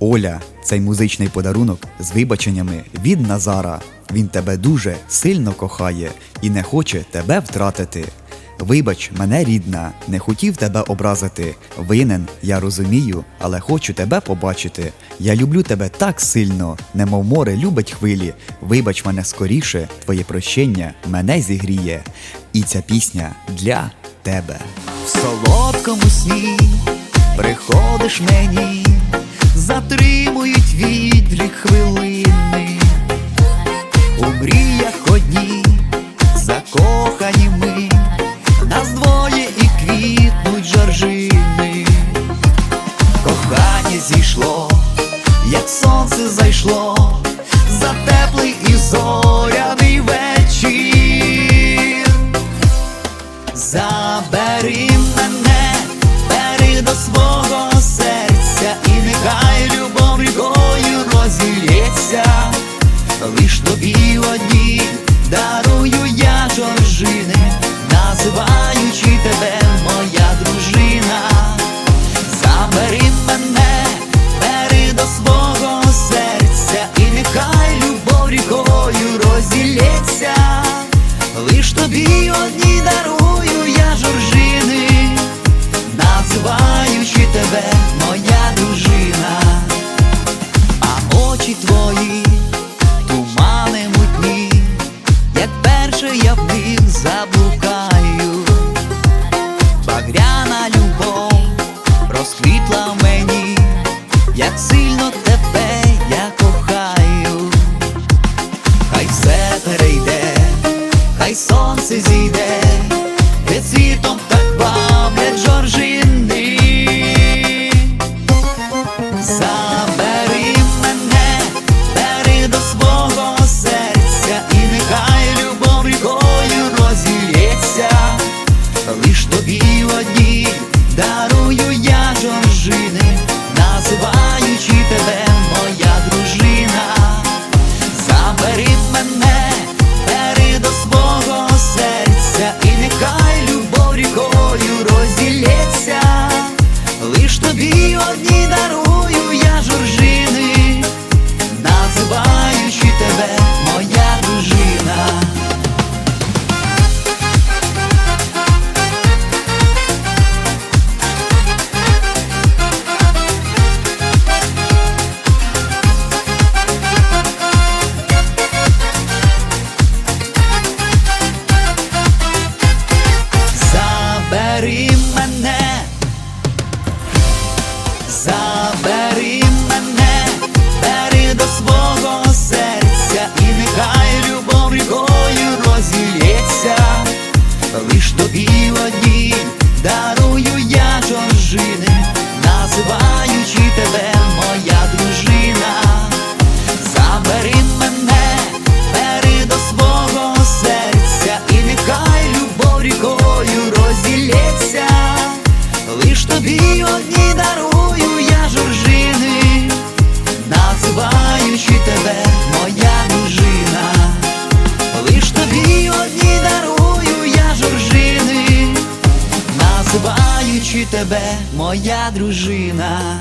Оля, цей музичний подарунок з вибаченнями від Назара. Він тебе дуже сильно кохає і не хоче тебе втратити. Вибач, мене рідна, не хотів тебе образити. Винен, я розумію, але хочу тебе побачити. Я люблю тебе так сильно, немов море любить хвилі. Вибач мене скоріше, твоє прощення мене зігріє. І ця пісня для тебе. В солодкому сні приходиш мені, затримують відлік хвилини. У мріях одні закохані ми, нас двоє і квітнуть жаржини, Кохання зійшло, як сонце зайшло, за теплий і зоряний називаючи тебе моя дружина, а очі твої тумани мутні, як перше я в них заблукаю. Багряна любов розквітла в мені, як сильно тебе я кохаю, хай все перейде, хай сонце зійде, дарую kabarin тебе моя дружина.